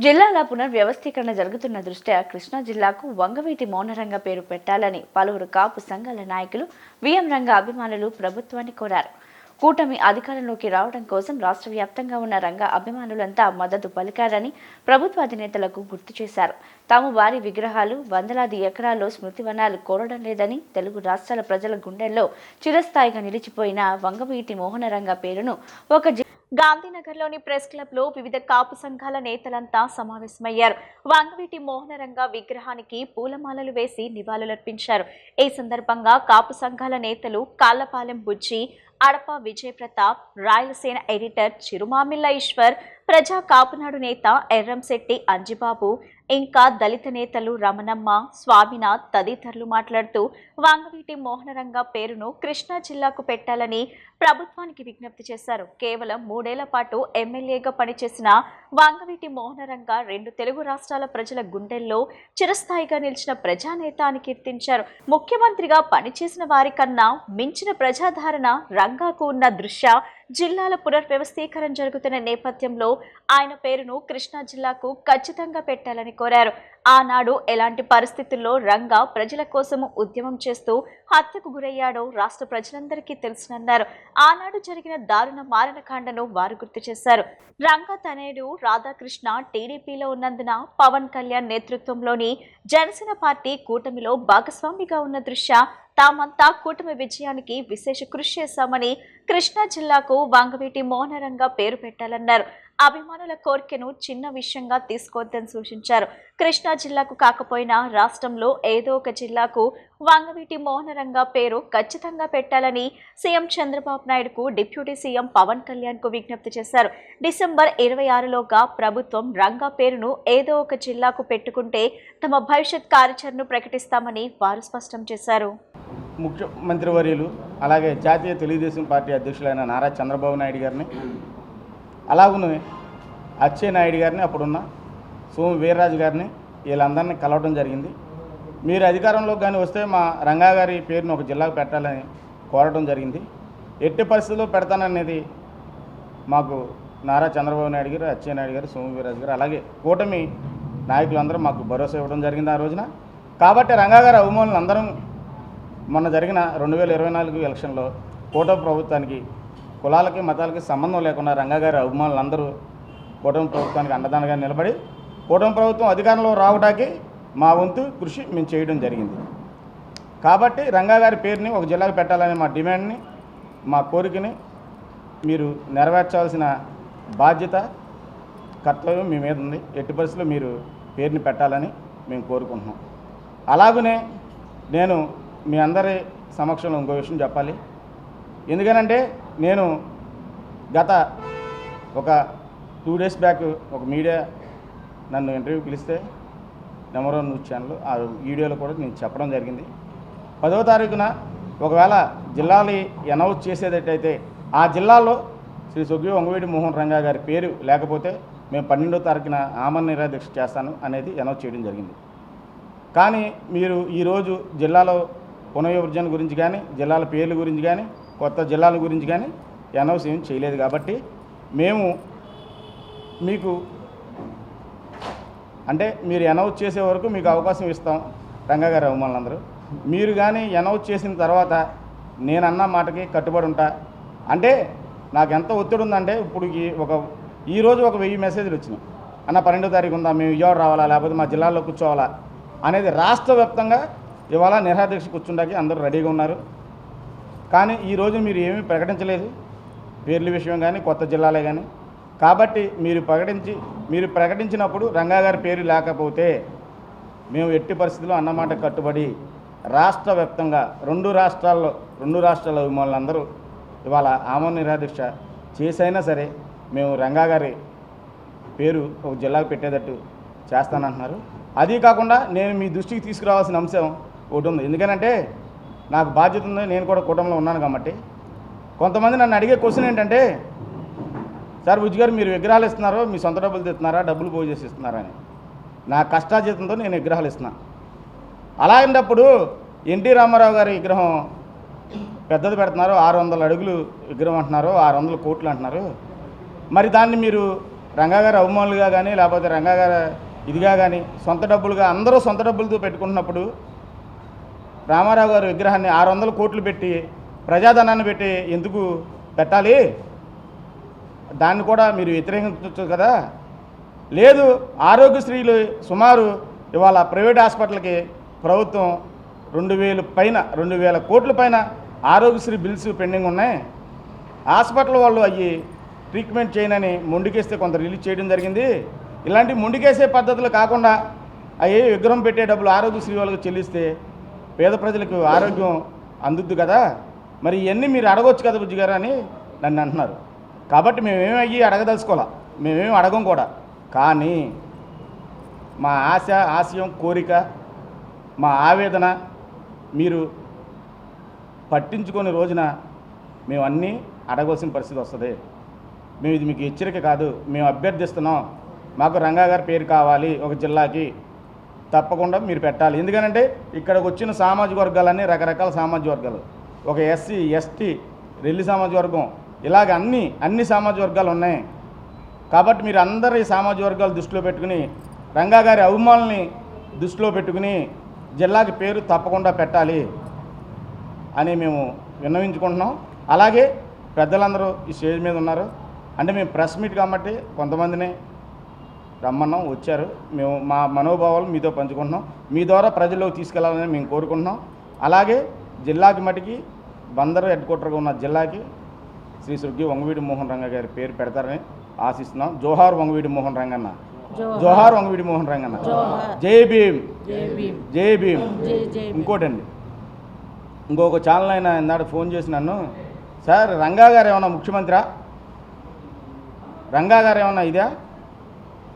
జిల్లాల పునర్వ్యవస్థీకరణ జరుగుతున్న దృష్ట్యా కృష్ణా జిల్లాకు వంగవీటి మౌనరంగ పేరు పెట్టాలని పలువురు కాపు సంఘాల నాయకులు విఎం రంగ అభిమానులు ప్రభుత్వాన్ని కోరారు. కూటమి అధికారంలోకి రావడం కోసం రాష్ట్ర వ్యాప్తంగా ఉన్న రంగ అభిమానులంతా మద్దతు పలికారని ప్రభుత్వ అధినేతలకు గుర్తు చేశారు. తాము వారి విగ్రహాలు వందలాది ఎకరాల్లో స్మృతివనాలు కోరడం లేదని తెలుగు రాష్ట్రాల ప్రజల గుండెల్లో చిరస్థాయిగా నిలిచిపోయిన వంగవీటి మోహనరంగ పేరును ఒక జి- గాంధీనగర్లోని ప్రెస్ క్లబ్లో వివిధ కాపు సంఘాల నేతలంతా సమావేశమయ్యారు. వంగవీటి మోహనరంగ విగ్రహానికి పూలమాలలు వేసి నివాళులర్పించారు. ఈ సందర్భంగా కాపు సంఘాల నేతలు కాళ్ళపాలెం బుజ్జి అడప విజయ ప్రతాప్ రాయలసేన ఎడిటర్ చిరుమామిల్ల ఈశ్వర్ ప్రజా కాపునాడు నేత ఎర్రంశెట్టి అంజిబాబు ఇంకా దళిత నేతలు రమణమ్మ స్వామినాథ్ తదితరులు మాట్లాడుతూ వాంగవీటి మోహనరంగ పేరును కృష్ణా జిల్లాకు పెట్టాలని ప్రభుత్వానికి విజ్ఞప్తి చేశారు. కేవలం మూడేళ్ళ పాటు ఎమ్మెల్యేగా పనిచేసిన వాంగవీటి మోహనరంగ రెండు తెలుగు రాష్ట్రాల ప్రజల గుండెల్లో చిరస్థాయిగా నిలిచిన ప్రజానేత అని కీర్తించారు. ముఖ్యమంత్రిగా పనిచేసిన వారికన్నా మించిన ప్రజాధారణ రంగాకు ఉన్న దృశ్య జిల్లాల పునర్వ్యవస్థీకరణ జరుగుతున్న నేపథ్యంలో ఆయన పేరును కృష్ణా జిల్లాకు ఖచ్చితంగా పెట్టాలని కోరారు. ఆనాడు ఎలాంటి పరిస్థితుల్లో రంగా ప్రజల కోసము ఉద్యమం చేస్తూ హత్యకు గురయ్యాడో రాష్ట్ర ప్రజలందరికీ తెలుసునన్నారు. ఆనాడు జరిగిన దారుణ మారణకాండను వారు గుర్తు చేశారు. రంగా తనేడు రాధాకృష్ణ టీడీపీలో ఉన్నందున పవన్ కళ్యాణ్ నేతృత్వంలోని జనసేన పార్టీ కూటమిలో భాగస్వామిగా ఉన్న దృశ్య తామంతా కూటమి విజయానికి విశేష కృషి చేశామని కృష్ణా జిల్లాకు వంగవీటి మోహనరంగా పేరు పెట్టాలన్నారు. అభిమానుల కోరికను చిన్న విషయంగా తీసుకోవద్దని సూచించారు. కృష్ణా జిల్లాకు కాకపోయినా రాష్ట్రంలో ఏదో ఒక జిల్లాకు వంగవీటి మోహనరంగా పేరు ఖచ్చితంగా పెట్టాలని సీఎం చంద్రబాబు నాయుడుకు డిప్యూటీ సీఎం పవన్ కళ్యాణ్కు విజ్ఞప్తి చేశారు. డిసెంబర్ ఇరవై ఆరులోగా ప్రభుత్వం రంగా పేరును ఏదో ఒక జిల్లాకు పెట్టుకుంటే తమ భవిష్యత్ కార్యాచరణను ప్రకటిస్తామని వారు స్పష్టం చేశారు. ముఖ్యమంత్రి వర్యులు అలాగే జాతీయ తెలుగుదేశం పార్టీ అధ్యక్షులైన నారా చంద్రబాబు నాయుడు గారిని అలాగనే అచ్చయ్య నాయుడు గారిని అప్పుడున్న సోము వీర్రాజు గారిని వీళ్ళందరినీ కలవడం జరిగింది. మీరు అధికారంలోకి కానీ వస్తే మా రంగా గారి పేరును ఒక జిల్లాకు పెట్టాలని కోరడం జరిగింది. ఎట్టి పరిస్థితుల్లో పెడతాననేది మాకు నారా చంద్రబాబు నాయుడు గారు అచ్చయ్య నాయుడు గారు సోము వీర్రాజు గారు అలాగే కూటమి నాయకులందరూ మాకు భరోసా ఇవ్వడం జరిగింది ఆ రోజున. కాబట్టి రంగా గారి అభిమానులు అందరం మొన్న జరిగిన రెండు వేల ఇరవై నాలుగు ఎలక్షన్లో కూటమి ప్రభుత్వానికి కులాలకి మతాలకి సంబంధం లేకుండా రంగగారి అభిమానులందరూ కూటమి ప్రభుత్వానికి అండదానగా నిలబడి కూటమి ప్రభుత్వం అధికారంలో రావడానికి మా వంతు కృషి మేము చేయడం జరిగింది. కాబట్టి రంగాగారి పేరుని ఒక జిల్లాకు పెట్టాలనే మా డిమాండ్ని మా కోరికని మీరు నెరవేర్చాల్సిన బాధ్యత కర్తవ్యం మీ మీద ఉంది. ఎట్టి పరిస్థితుల్లో మీరు పేరుని పెట్టాలని మేము కోరుకుంటున్నాం. అలాగనే నేను మీ అందరి సమక్షంలో ఇంకో విషయం చెప్పాలి. ఎందుకనంటే నేను గత ఒక టూ డేస్ బ్యాక్ ఒక మీడియా నన్ను ఇంటర్వ్యూ పిలిస్తే నెంబర్ వన్ న్యూస్ ఛానల్ ఆ వీడియోలో కూడా నేను చెప్పడం జరిగింది. పదవ తారీఖున ఒకవేళ జిల్లాలు అనౌన్స్ చేసేటట్టయితే ఆ జిల్లాలో శ్రీ సుగ్రీ వంగవీటి మోహన్ రంగా గారి పేరు లేకపోతే మేము పన్నెండో తారీఖున ఆమరణ నిరాదీక్ష చేస్తాను అనేది అనౌన్స్ చేయడం జరిగింది. కానీ మీరు ఈరోజు జిల్లాలో పునర్విభజన గురించి కానీ జిల్లాల పేర్ల గురించి కానీ కొత్త జిల్లాల గురించి కానీ అనౌన్స్ ఏం చేయలేదు కాబట్టి మేము మీకు అంటే మీరు అనౌన్స్ చేసే వరకు మీకు అవకాశం ఇస్తాం రంగగారు గారి అభిమానులందరూ మీరు కానీ అనౌన్స్ చేసిన తర్వాత నేను అన్న మాటకి కట్టుబడి ఉంటా. అంటే నాకు ఎంత ఒత్తిడి ఉందంటే ఇప్పుడు ఒక ఈరోజు ఒక వెయ్యి మెసేజ్లు వచ్చినాయి. అన్న పన్నెండో తారీఖు ఉందా? మేము విజయవాడ రావాలా? లేకపోతే మా జిల్లాలో కూర్చోవాలా? అనేది రాష్ట్ర వ్యాప్తంగా ఇవాళ నిరాదీక్ష కూర్చుండకి అందరూ రెడీగా ఉన్నారు. కానీ ఈరోజు మీరు ఏమీ ప్రకటించలేదు. పేర్ల విషయం కానీ కొత్త జిల్లాలే కానీ కాబట్టి మీరు ప్రకటించి మీరు ప్రకటించినప్పుడు రంగా గారి పేరు లేకపోతే మేము ఎట్టి పరిస్థితుల్లో అన్నమాట కట్టుబడి రాష్ట్ర వ్యాప్తంగా రెండు రాష్ట్రాల్లో రెండు రాష్ట్రాల అభిమానులందరూ ఇవాళ ఆమరణ నిరాదీక్ష చేసైనా సరే మేము రంగా గారి పేరు ఒక జిల్లాకు పెట్టేటట్టు చేస్తానంటున్నారు. అదీ కాకుండా నేను మీ దృష్టికి తీసుకురావాల్సిన అంశం ఒకటి ఉంది ఎందుకనంటే నాకు బాధ్యత ఉంది నేను కూడా కుటుంబంలో ఉన్నాను కాబట్టి. కొంతమంది నన్ను అడిగే క్వశ్చన్ ఏంటంటే సార్ బుజ్జి గారు మీరు విగ్రహాలు ఇస్తున్నారో? మీ సొంత డబ్బులు తెస్తున్నారా? డబ్బులు పోయి చేసి ఇస్తున్నారా అని నా కష్టాజీతంతో నేను విగ్రహాలు ఇస్తున్నా. అయినప్పుడు ఎన్టీ రామారావు గారి విగ్రహం పెద్దది పెడుతున్నారు ఆరు వందల అడుగులు విగ్రహం అంటున్నారు ఆరు వందల కోట్లు అంటున్నారు. మరి దాన్ని మీరు రంగాగారి అవమానులుగా కానీ లేకపోతే రంగాగారి ఇదిగా కానీ సొంత డబ్బులుగా అందరూ సొంత డబ్బులతో పెట్టుకుంటున్నప్పుడు రామారావు గారి విగ్రహాన్ని ఆరు వందల కోట్లు పెట్టి ప్రజాధనాన్ని పెట్టి ఎందుకు పెట్టాలి? దాన్ని కూడా మీరు వ్యతిరేకించవచ్చు కదా? లేదు ఆరోగ్యశ్రీలు సుమారు ఇవాళ ప్రైవేట్ హాస్పిటల్కి ప్రభుత్వం రెండు వేలు పైన రెండు వేల కోట్ల పైన ఆరోగ్యశ్రీ బిల్స్ పెండింగ్ ఉన్నాయి. హాస్పిటల్ వాళ్ళు అవి ట్రీట్మెంట్ చేయనని మొండికేస్తే కొంత రిలీజ్ చేయడం జరిగింది. ఇలాంటి మొండికేసే పద్ధతులు కాకుండా అవి విగ్రహం పెట్టే డబ్బులు ఆరోగ్యశ్రీ వాళ్ళకి చెల్లిస్తే పేద ప్రజలకు ఆరోగ్యం అందుద్దు కదా? మరి ఇవన్నీ మీరు అడగొచ్చు కదా బుజ్జి గారు అని నన్ను అంటున్నారు. కాబట్టి మేమేమి అయ్యి అడగదలుచుకోవాలా? మేమేమి అడగం కూడా. కానీ మా ఆశ ఆశయం కోరిక మా ఆవేదన మీరు పట్టించుకునే రోజున మేము అన్నీ అడగవలసిన పరిస్థితి వస్తుంది. మేము ఇది మీకు హెచ్చరిక కాదు. మేము అభ్యర్థిస్తున్నాం. మాకు రంగా గారి పేరు కావాలి ఒక జిల్లాకి. తప్పకుండా మీరు పెట్టాలి. ఎందుకనంటే ఇక్కడికి వచ్చిన సామాజిక వర్గాలన్నీ రకరకాల సామాజిక వర్గాలు. ఒక ఎస్సీ ఎస్టీ రెల్లి సామాజిక వర్గం ఇలాగ అన్ని అన్ని సామాజిక వర్గాలు ఉన్నాయి. కాబట్టి మీరు అందరి సామాజిక వర్గాలు దృష్టిలో పెట్టుకుని రంగా గారి దృష్టిలో పెట్టుకుని జిల్లాకి పేరు తప్పకుండా పెట్టాలి అని మేము విన్నవించుకుంటున్నాం. అలాగే పెద్దలందరూ ఈ స్టేజ్ మీద ఉన్నారు. అంటే మేము ప్రెస్ మీట్ కాబట్టి కొంతమందిని రమ్మన్నాం వచ్చారు. మేము మా మనోభావాలు మీతో పంచుకుంటున్నాం. మీ ద్వారా ప్రజల్లోకి తీసుకెళ్ళాలని మేము కోరుకుంటున్నాం. అలాగే జిల్లాకి మటుకి బందరు హెడ్ క్వార్టర్గా ఉన్న జిల్లాకి శ్రీ సుర్గి వంగవీడి మోహన్ రంగ గారి పేరు పెడతారని ఆశిస్తున్నాం. జోహార్ వంగవీడి మోహన్ రంగన్న. జోహార్. వంగవీడి మోహన్ రంగన్న. జై భీమ్. జై భీమ్. ఇంకోటండి. ఇంకొక ఛానల్ అయినా ఇందాక ఫోన్ చేసి నన్ను సార్ రంగా గారు ఏమన్నా ముఖ్యమంత్రా? రంగా గారు ఏమన్నా ఇదా?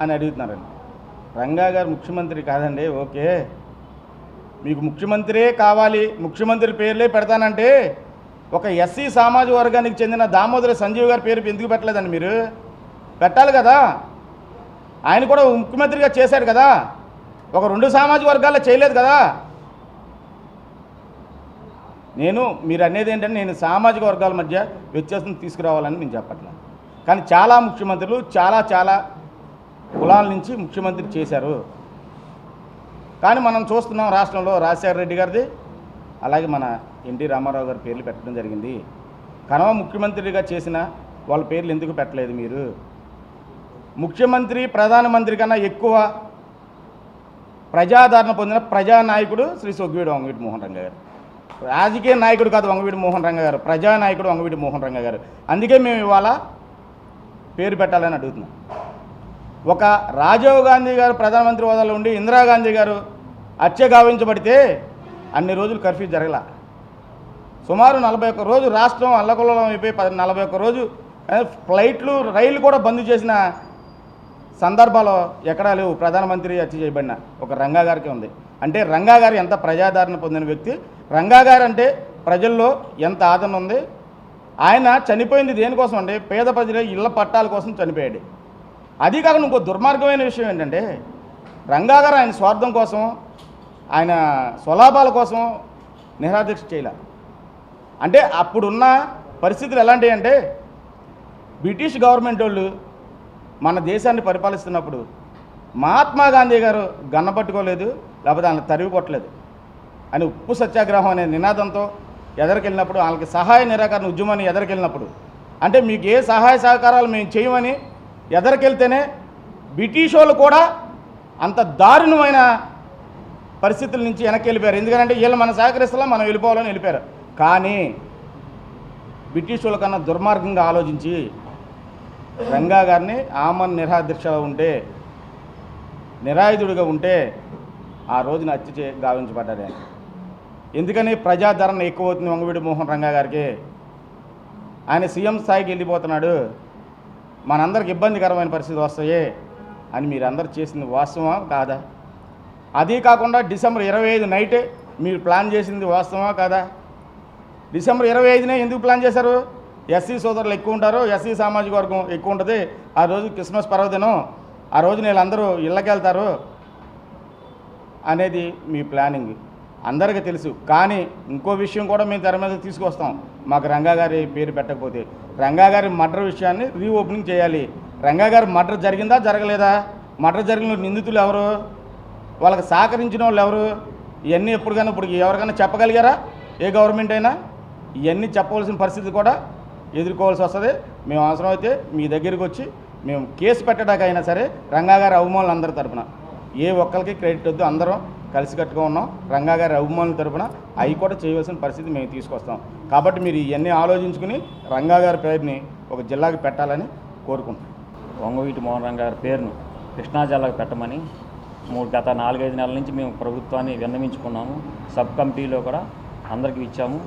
అని అడుగుతున్నారండి. రంగా గారు ముఖ్యమంత్రి కాదండి ఓకే. మీకు ముఖ్యమంత్రే కావాలి ముఖ్యమంత్రి పేర్లే పెడతానంటే ఒక ఎస్సీ సామాజిక వర్గానికి చెందిన దామోదర సంజీవ్ గారి పేరు ఎందుకు పెట్టలేదండి మీరు? పెట్టాలి కదా. ఆయన కూడా ముఖ్యమంత్రిగా చేశారు కదా. ఒక రెండు సామాజిక వర్గాల్లో చేయలేదు కదా. నేను మీరు అనేది ఏంటంటే నేను సామాజిక వర్గాల మధ్య వ్యత్యాసం తీసుకురావాలని నేను చెప్పట్లేదు. కానీ చాలా ముఖ్యమంత్రులు చాలా చాలా కులాల నుంచి ముఖ్యమంత్రి చేశారు. కానీ మనం చూస్తున్నాం రాష్ట్రంలో రాజశేఖర రెడ్డి గారిది అలాగే మన ఎన్టీ రామారావు గారి పేర్లు పెట్టడం జరిగింది. కనవ ముఖ్యమంత్రిగా చేసిన వాళ్ళ పేర్లు ఎందుకు పెట్టలేదు మీరు? ముఖ్యమంత్రి ప్రధానమంత్రి కన్నా ఎక్కువ ప్రజాదరణ పొందిన ప్రజానాయకుడు శ్రీ సొగ్వీడు వంగవీటి మోహన్ రంగ గారు. రాజకీయ నాయకుడు కాదు వంగవీటి మోహన్ రంగ గారు ప్రజానాయకుడు వంగవీటి మోహన్ రంగ గారు. అందుకే మేము ఇవాళ పేరు పెట్టాలని అడుగుతున్నాం. ఒక రాజీవ్ గాంధీ గారు ప్రధానమంత్రి హోదాలో ఉండి ఇందిరాగాంధీ గారు హత్య గావించబడితే అన్ని రోజులు కర్ఫ్యూ జరగల. సుమారు నలభై ఒక్క రోజు రాష్ట్రం అల్లకొల్లం అయిపోయి పది నలభై ఒక్క రోజు ఫ్లైట్లు రైళ్ళు కూడా బంద్ చేసిన సందర్భాలు ఎక్కడా లేవు. ప్రధానమంత్రి హత్య చేయబడిన ఒక రంగా గారికి ఉంది. అంటే రంగా గారు ఎంత ప్రజాదరణ పొందిన వ్యక్తి? రంగా గారు అంటే ప్రజల్లో ఎంత ఆదరణ ఉంది? ఆయన చనిపోయింది దేనికోసం అంటే పేద ప్రజల ఇళ్ళ పట్టాల కోసం చనిపోయాడు. అది కాకుండా ఇంకో దుర్మార్గమైన విషయం ఏంటంటే రంగా గారు ఆయన స్వార్థం కోసం ఆయన స్వలాభాల కోసం నిరాదీక్ష చేయలే. అంటే అప్పుడున్న పరిస్థితులు ఎలాంటివి అంటే బ్రిటిష్ గవర్నమెంట్ వాళ్ళు మన దేశాన్ని పరిపాలిస్తున్నప్పుడు మహాత్మా గాంధీ గారు గన్న పట్టుకోలేదు లేకపోతే ఆయన తరివి కొట్టలేదు. అని ఉప్పు సత్యాగ్రహం అనే నినాదంతో ఎదరికెళ్ళినప్పుడు వాళ్ళకి సహాయ నిరాకరణ ఉద్యమాన్ని ఎదరికెళ్ళినప్పుడు అంటే మీకు ఏ సహాయ సహకారాలు మేము చేయమని ఎదరికెళ్తేనే బ్రిటిష్ వాళ్ళు కూడా అంత దారుణమైన పరిస్థితుల నుంచి వెనక్కి వెళ్ళిపోయారు ఎందుకంటే వీళ్ళు మనం సహకరిస్తాం మనం వెళ్ళిపోవాలని వెళ్ళిపోయారు. కానీ బ్రిటిష్ వాళ్ళ కన్నా దుర్మార్గంగా ఆలోచించి రంగా గారిని ఆమన్ నిరాదీక్షలో ఉంటే నిరాయుధుడిగా ఉంటే ఆ రోజున హత్య చే గావించబడ్డాడు ఆయన. ఎందుకని ప్రజాదరణ ఎక్కువ అవుతుంది వంగవీడి మోహన్ రంగా గారికి? ఆయన సీఎం స్థాయికి వెళ్ళిపోతున్నాడు. మనందరికి ఇబ్బందికరమైన పరిస్థితి వస్తాయే అని మీరందరూ చేసింది వాస్తవమా కాదా? అదీ కాకుండా డిసెంబర్ ఇరవై ఐదు నైటే మీరు ప్లాన్ చేసింది వాస్తవమా కాదా? డిసెంబర్ ఇరవై ఐదునే ఎందుకు ప్లాన్ చేశారు? ఎస్సీ సోదరులు ఎక్కువ ఉంటారు ఎస్సీ సామాజిక వర్గం ఎక్కువ ఉంటుంది. ఆ రోజు క్రిస్మస్ పర్వదినం ఆ రోజు వీళ్ళందరూ ఇళ్ళకెళ్తారు అనేది మీ ప్లానింగ్. అందరికీ తెలుసు. కానీ ఇంకో విషయం కూడా మేము తెర మీద తీసుకొస్తాం. మాకు రంగా గారి పేరు పెట్టకపోతే రంగా గారి మర్డర్ విషయాన్ని రీఓపెనింగ్ చేయాలి. రంగా గారు మర్డర్ జరిగిందా జరగలేదా? మర్డర్ జరిగిన నిందితులు ఎవరు? వాళ్ళకి సహకరించిన వాళ్ళు ఎవరు? ఇవన్నీ ఎప్పటికైనా ఇప్పుడు ఎవరికైనా చెప్పగలిగారా? ఏ గవర్నమెంట్ అయినా? ఇవన్నీ చెప్పవలసిన పరిస్థితి కూడా ఎదుర్కోవాల్సి వస్తుంది. మేము అవసరమైతే మీ దగ్గరికి వచ్చి మేము కేసు పెట్టడానికైనా సరే రంగా గారి అవమానులు అందరి తరఫున ఏ ఒక్కరికి క్రెడిట్ వద్దు అందరం కలిసికట్టుగా ఉన్నాం. రంగా గారి అభిమానుల తరపున అవి కూడా చేయవలసిన పరిస్థితి మేము తీసుకొస్తాం. కాబట్టి మీరు ఇవన్నీ ఆలోచించుకుని రంగా గారి పేరుని ఒక జిల్లాకి పెట్టాలని కోరుకుంటున్నాం. వంగవీటి మోహన్ రంగ గారి పేరును కృష్ణా జిల్లాకు పెట్టమని మూడు గత నాలుగైదు నెలల నుంచి మేము ప్రభుత్వాన్ని విన్నవించుకున్నాము. సబ్ కమిటీలో కూడా అందరికీ ఇచ్చాము.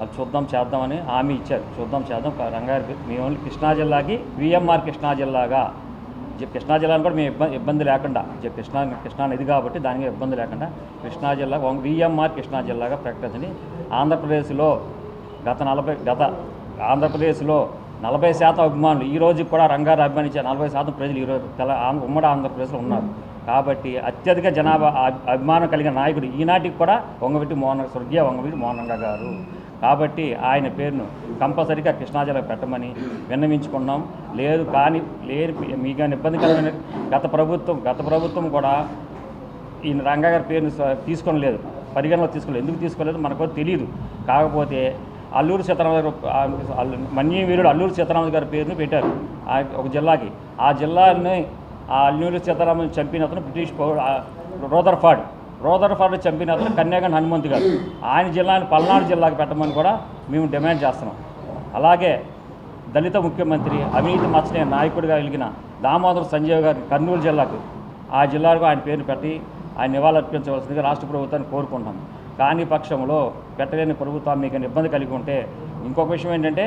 అది చూద్దాం చేద్దామని హామీ ఇచ్చారు. చూద్దాం చేద్దాం. రంగారి పేరు మేము ఓన్లీ కృష్ణా జిల్లాకి విఎంఆర్ కృష్ణా జిల్లాగా కృష్ణా జిల్లాను కూడా మేము ఇబ్బంది ఇబ్బంది లేకుండా కృష్ణా కృష్ణా నది కాబట్టి దానికి ఇబ్బంది లేకుండా కృష్ణా జిల్లా విఎంఆర్ కృష్ణా జిల్లాగా ప్రకటించని ఆంధ్రప్రదేశ్లో గత నలభై గత ఆంధ్రప్రదేశ్లో నలభై శాతం అభిమానులు ఈ రోజు కూడా రంగారు అభిమానించే నలభై శాతం ప్రజలు ఈరోజు తెల ఉమ్మడి ఆంధ్రప్రదేశ్లో ఉన్నారు. కాబట్టి అత్యధిక జనాభా అభిమానం కలిగిన నాయకుడు ఈనాటికి కూడా వంగవీటి మోహన్ స్వర్గీయ వంగవీటి మోహన్ గారు. కాబట్టి ఆయన పేరును కంపల్సరీగా కృష్ణా పెట్టమని విన్నవించుకున్నాం. లేదు కానీ లేని మీకు ఇబ్బందికరమైన గత ప్రభుత్వం గత ప్రభుత్వం కూడా ఈయన రంగా గారి పేరుని లేదు పరిగణలో తీసుకోలేదు. ఎందుకు తీసుకోలేదు? మనకు తెలియదు కాకపోతే అల్లూరు సీతారామరాజు గారు అల్లు- మన్యం వీరుడు అల్లూరు సీతారామరాజు గారి పేరును పెట్టారు. ఒక జిల్లాకి. ఆ జిల్లాని ఆ అల్లూరు సీతారామన్ చంపిన అతను బ్రిటిష్ పౌరుడు రోదర్ఫాడ్ రోదర్ఫాడ్ చంపిన అతను కన్యాగన్ హనుమంత్ గారు. ఆయన జిల్లాని పల్నాడు జిల్లాకి పెట్టమని కూడా మేము డిమాండ్ చేస్తున్నాం. అలాగే దళిత ముఖ్యమంత్రి అవినీతి మచ్చనే నాయకుడిగా వెలిగిన దామోదర్ సంజయ్ గారిని కర్నూలు జిల్లాకు ఆ జిల్లాకు ఆయన పేరు పెట్టి ఆయన నివాళులర్పించవలసిందిగా రాష్ట్ర ప్రభుత్వాన్ని కోరుకుంటాం కానీ పక్షంలో పెట్టలేని ప్రభుత్వం మీకు ఇబ్బంది కలిగి ఉంటే ఇంకొక విషయం ఏంటంటే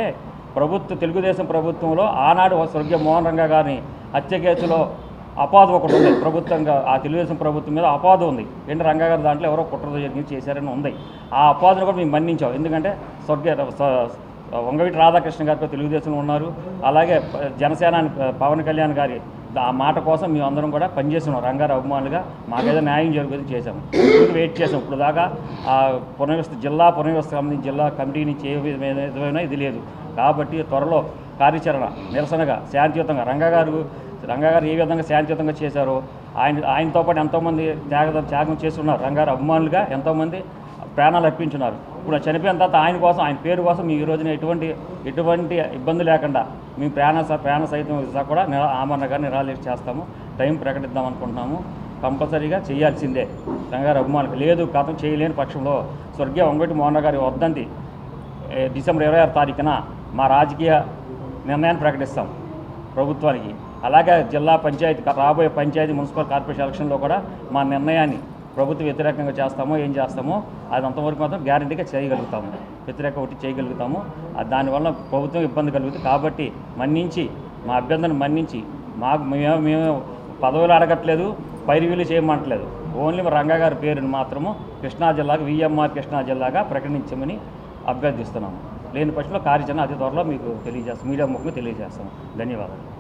ప్రభుత్వ తెలుగుదేశం ప్రభుత్వంలో ఆనాడు స్వర్గీయ మోహన్ రంగా గారిని హత్య కేసులో అపాద ఒకటి ఉంది. ప్రభుత్వంగా ఆ తెలుగుదేశం ప్రభుత్వం మీద అపాధం ఉంది. ఏంటి రంగాగారు దాంట్లో ఎవరో కుట్రతో జరిగింది చేశారని ఉంది. ఆ అపాధను కూడా మేము మన్నించాం. ఎందుకంటే స్వర్గీయ వంగవీటి రాధాకృష్ణ గారితో తెలుగుదేశంలో ఉన్నారు. అలాగే జనసేన పవన్ కళ్యాణ్ గారి ఆ మాట కోసం మేము అందరం కూడా పనిచేస్తున్నాం. రంగారు అభిమానులుగా మాకేదో న్యాయం జరుగుతుంది చేసాము ఇప్పుడు వెయిట్ చేసాం ఇప్పుడు దాకా ఆ పునర్వ్యవస్థ జిల్లా పునర్వ్యవస్థ సంబంధించి జిల్లా కమిటీ నుంచి ఏ విధమైన ఇది లేదు. కాబట్టి త్వరలో కార్యాచరణ నిరసనగా శాంతియుతంగా రంగా గారు రంగా గారు ఏ విధంగా శాంతియుతంగా చేశారో ఆయన ఆయనతో పాటు ఎంతోమంది త్యాగ త్యాగం చేస్తున్నారు. రంగారు అభిమానులుగా ఎంతోమంది ప్రాణాలు అర్పించున్నారు. ఇప్పుడు చనిపోయిన తర్వాత ఆయన కోసం ఆయన పేరు కోసం మీ ఈ రోజున ఎటువంటి ఎటువంటి ఇబ్బంది లేకుండా మీ ప్రాణ స- ప్రాణ సైతం ఇస్తా కూడా నిరా ఆమరణగా నిరాళి చేస్తాము. టైం ప్రకటిద్దాం అనుకుంటున్నాము. కంపల్సరీగా చేయాల్సిందే. రంగారు అభిమానులు లేదు గతం చేయలేని పక్షంలో స్వర్గీయ వంగటి మోహన్ గారి వర్ధంతి డిసెంబర్ ఇరవై ఆరు తారీఖున మా రాజకీయ నిర్ణయాన్ని ప్రకటిస్తాం ప్రభుత్వానికి. అలాగే జిల్లా పంచాయతీ రాబోయే పంచాయతీ మున్సిపల్ కార్పొరేషన్ ఎలక్షన్లో కూడా మా నిర్ణయాన్ని ప్రభుత్వ వ్యతిరేకంగా చేస్తామో ఏం చేస్తామో అది అంతవరకు మాత్రం గ్యారంటీగా చేయగలుగుతాము. వ్యతిరేక ఒకటి చేయగలుగుతాము. అది దానివల్ల ప్రభుత్వం ఇబ్బంది కలుగుతుంది. కాబట్టి మన్నించి మా అభ్యర్థన మన్నించి మాకు మేము మేము పదవులు అడగట్లేదు పైరువీలు చేయమంటలేదు. ఓన్లీ మా రంగా గారి పేరుని మాత్రము కృష్ణా జిల్లాకు విఎంఆర్ కృష్ణా జిల్లాగా ప్రకటించమని అభ్యర్థిస్తున్నాము. లేని పక్షంలో కార్యాచరణ అతి త్వరలో మీకు తెలియజేస్తాం. మీడియా ముఖంగా తెలియజేస్తాం. ధన్యవాదాలు.